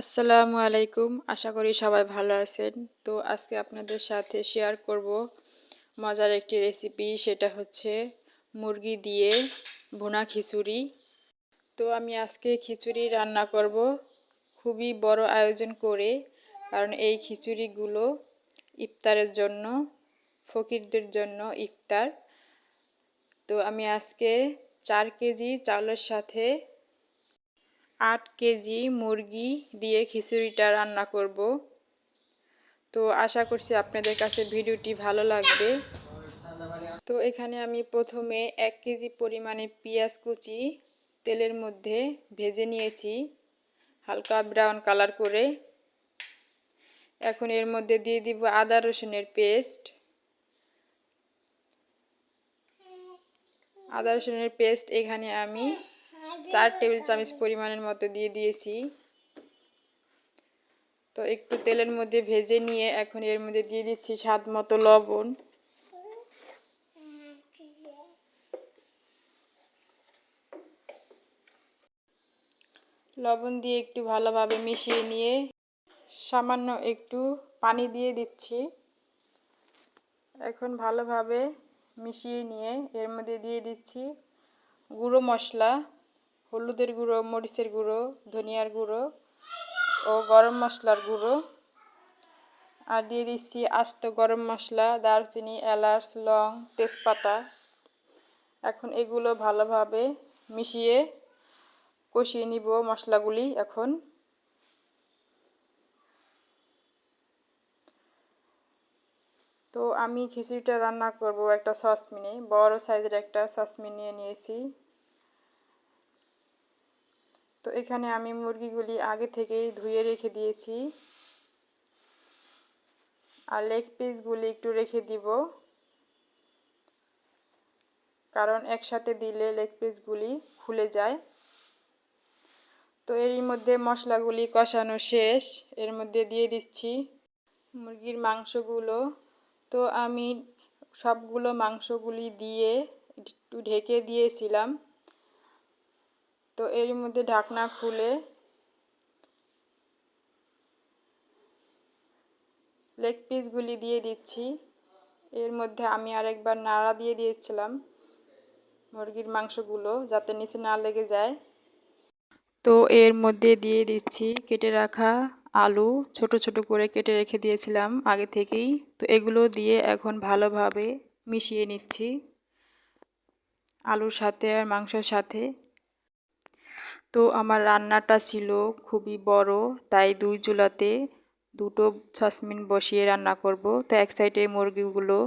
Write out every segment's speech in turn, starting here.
আসসালামু আলাইকুম। আশা করি সবাই ভালো আছেন। তো আজকে আপনাদের সাথে শেয়ার করব মজার একটি রেসিপি সেটা হচ্ছে মুরগি দিয়ে ভুনা খিচুড়ি। তো আমি আজকে খিচুড়ি রান্না করব খুবই বড় আয়োজন করে, কারণ এই খিচুড়িগুলো ইফতারের জন্য, ফকিরদের জন্য ইফতার। তো আমি আজকে চার কেজি চালের সাথে আট কেজি মুরগি দিয়ে খিচুড়িটা রান্না করব। তো আশা করছি আপনাদের কাছে ভিডিওটি ভালো লাগবে। তো এখানে আমি প্রথমে এক কেজি পরিমাণে পেঁয়াজ কুচি তেলের মধ্যে ভেজে নিয়েছি, হালকা ব্রাউন কালার করে। এখন এর মধ্যে দিয়ে দিব আদা রসুনের পেস্ট। আদা রসুনের পেস্ট এখানে আমি চার টেবিল চামচ পরিমাণের মতো দিয়ে দিয়েছি। তো একটু তেলের মধ্যে ভেজে নিয়ে এখন এর মধ্যে দিয়ে দিচ্ছি স্বাদ মতো লবণ। লবণ দিয়ে একটু ভালোভাবে মিশিয়ে নিয়ে সামান্য একটু পানি দিয়ে দিচ্ছি। এখন ভালোভাবে মিশিয়ে নিয়ে এর মধ্যে দিয়ে দিচ্ছি গুঁড়ো মশলা। হলুদের গুঁড়ো, মরিচের গুঁড়ো, ধনিয়ার গুঁড়ো ও গরম মশলার গুঁড়ো। আর দিয়ে দিচ্ছি আস্ত গরম মশলা, দারচিনি, এলাচ, লং, তেজপাতা। এখন এগুলো ভালোভাবে মিশিয়ে কষিয়ে নিব মশলাগুলি এখন। তো আমি খিচুড়িটা রান্না করব একটা সসমিনে বড় সাইজের একটা সসমিন নিয়ে নিয়েছি। তো এখানে আমি মুরগিগুলি আগে থেকেই ধুয়ে রেখে দিয়েছি। আর লেগ পিসগুলি একটু রেখে দিব। কারণ একসাথে দিলে লেগ পিসগুলি খুলে যায়। তো এরই মধ্যে মশলাগুলি কষানো শেষ। এর মধ্যে দিয়ে দিচ্ছি মুরগির মাংসগুলো। তো আমি সবগুলো মাংসগুলি দিয়ে একটু ঢেকে দিয়েছিলাম। তো এর মধ্যে ঢাকনা খুলে লেগ পিসগুলি দিয়ে দিচ্ছি। এর মধ্যে আমি আরেকবার নাড়া দিয়ে দিয়েছিলাম মুরগির মাংসগুলো যাতে নিচে না লেগে যায়। তো এর মধ্যে দিয়ে দিচ্ছি কেটে রাখা আলু, ছোট ছোট করে কেটে রেখে দিয়েছিলাম আগে থেকেই। তো এগুলো দিয়ে এখন ভালোভাবে মিশিয়ে নিচ্ছি আলুর সাথে আর মাংসের সাথে। তো আমার রান্নাটা ছিল খুবই বড়, তাই দুই চুলাতে দুটো সসমিন বসিয়ে রান্না করব। তো এক সাইডে মুরগিগুলো,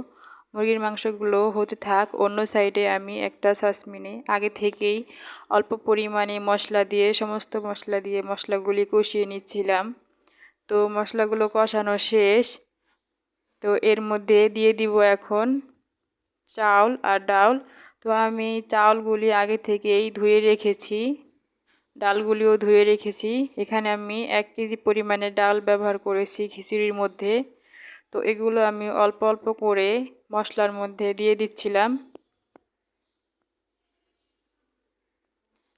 মুরগির মাংসগুলো হতে থাক, অন্য সাইডে আমি একটা সসমিনে আগে থেকেই অল্প পরিমাণে মশলা দিয়ে, সমস্ত মশলা দিয়ে মশলাগুলি কষিয়ে নিচ্ছিলাম। তো মশলাগুলো কষানো শেষ। তো এর মধ্যে দিয়ে দিব এখন চাউল আর ডাউল তো আমি চাউলগুলি আগে থেকেই ধুয়ে রেখেছি। ডালগুলিও ধুয়ে রেখেছি। এখানে আমি এক কেজি পরিমাণে ডাল ব্যবহার করেছি খিচুড়ির মধ্যে। তো এগুলো আমি অল্প অল্প করে মশলার মধ্যে দিয়ে দিচ্ছিলাম।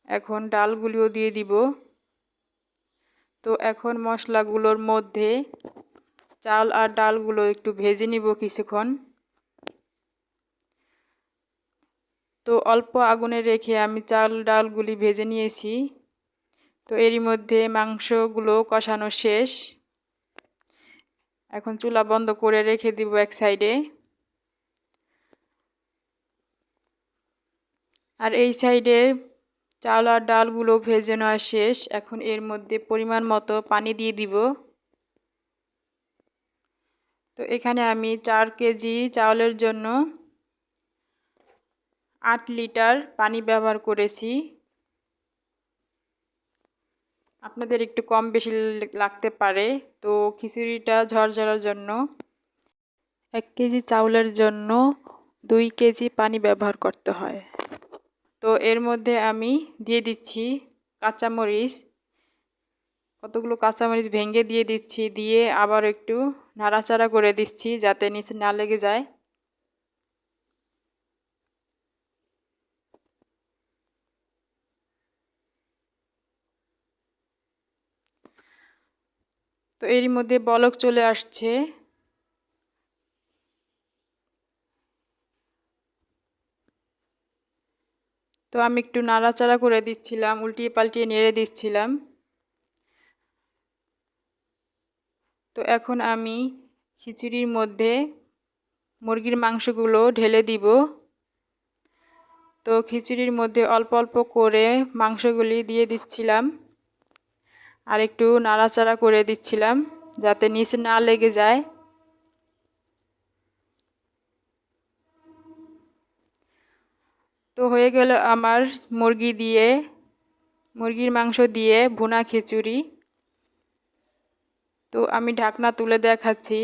এখন ডালগুলিও দিয়ে দিব। তো এখন মশলাগুলোর মধ্যে চাল আর ডালগুলো একটু ভেজে নিব কিছুক্ষণ। তো অল্প আগুনে রেখে আমি চাল ডালগুলি ভেজে নিয়েছি। তো এরই মধ্যে মাংসগুলো কষানো শেষ। এখন চুলা বন্ধ করে রেখে দিব এক সাইডে। আর এই সাইডে চাল আর ডালগুলো ভেজে নেওয়া শেষ। এখন এর মধ্যে পরিমাণ মতো পানি দিয়ে দিব। তো এখানে আমি চার কেজি চাউলের জন্য আট লিটার পানি ব্যবহার করেছি। আপনাদের একটু কম বেশি লাগতে পারে। তো খিচুড়িটা ঝরঝরার জন্য এক কেজি চাউলের জন্য দুই কেজি পানি ব্যবহার করতে হয়। তো এর মধ্যে আমি দিয়ে দিচ্ছি কাঁচামরিচ। কতগুলো কাঁচামরিচ ভেঙে দিয়ে দিচ্ছি, দিয়ে আবার একটু নাড়াচাড়া করে দিচ্ছি যাতে নিচে না লেগে যায়। তো এরই মধ্যে বলক চলে আসছে। তো আমি একটু নাড়াচাড়া করে দিচ্ছিলাম, উল্টিয়ে পাল্টিয়ে নেড়ে দিচ্ছিলাম। তো এখন আমি খিচুড়ির মধ্যে মুরগির মাংসগুলো ঢেলে দিব। তো খিচুড়ির মধ্যে অল্প অল্প করে মাংসগুলি দিয়ে দিচ্ছিলাম। আর একটু নাড়াচাড়া করে দিচ্ছিলাম যাতে নিচে না লেগে যায়। তো হয়ে গেল আমার মুরগি দিয়ে, মুরগির মাংস দিয়ে ভুনা খিচুড়ি। তো আমি ঢাকনা তুলে দেখাচ্ছি।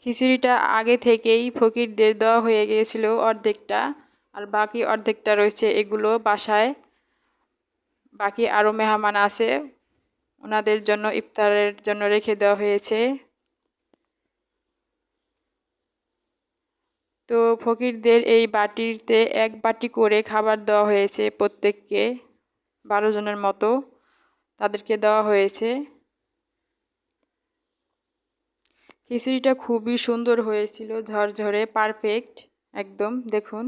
খিচুড়িটা আগে থেকেই ফকিরদের দেওয়া হয়ে গিয়েছিল অর্ধেকটা, আর বাকি অর্ধেকটা রয়েছে এগুলো বাসায়। বাকি আরও মেহমান আছে। ওনাদের জন্য ইফতারের জন্য রেখে দেওয়া হয়েছে। তো ফকিরদের এই বাটিতে এক বাটি করে খাবার দেওয়া হয়েছে প্রত্যেককে, বারো জনের মতো তাদেরকে দেওয়া হয়েছে। খিচুড়িটা খুবই সুন্দর হয়েছিল, ঝরঝরে পারফেক্ট একদম, দেখুন।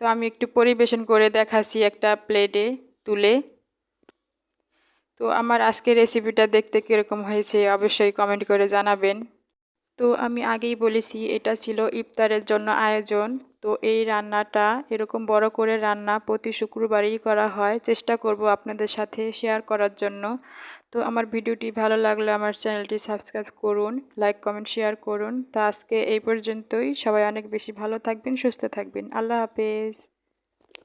তো আমি একটু পরিবেশন করে দেখাচ্ছি একটা প্লেটে তুলে। তো আমার আজকের রেসিপিটা দেখতে কীরকম হয়েছে অবশ্যই কমেন্ট করে জানাবেন। তো আমি আগেই বলেছি, এটা ছিল ইফতারের জন্য আয়োজন। তো এই রান্নাটা এরকম বড় করে রান্না প্রতি শুক্রবারই করা হয়। চেষ্টা করব আপনাদের সাথে শেয়ার করার জন্য। তো আমার ভিডিওটি ভালো লাগলে আমার চ্যানেলটি সাবস্ক্রাইব করুন লাইক কমেন্ট শেয়ার করুন। তো আজকে এই পর্যন্তই। সবাই অনেক বেশি ভালো থাকবেন, সুস্থ থাকবেন। আল্লাহ হাফেজ।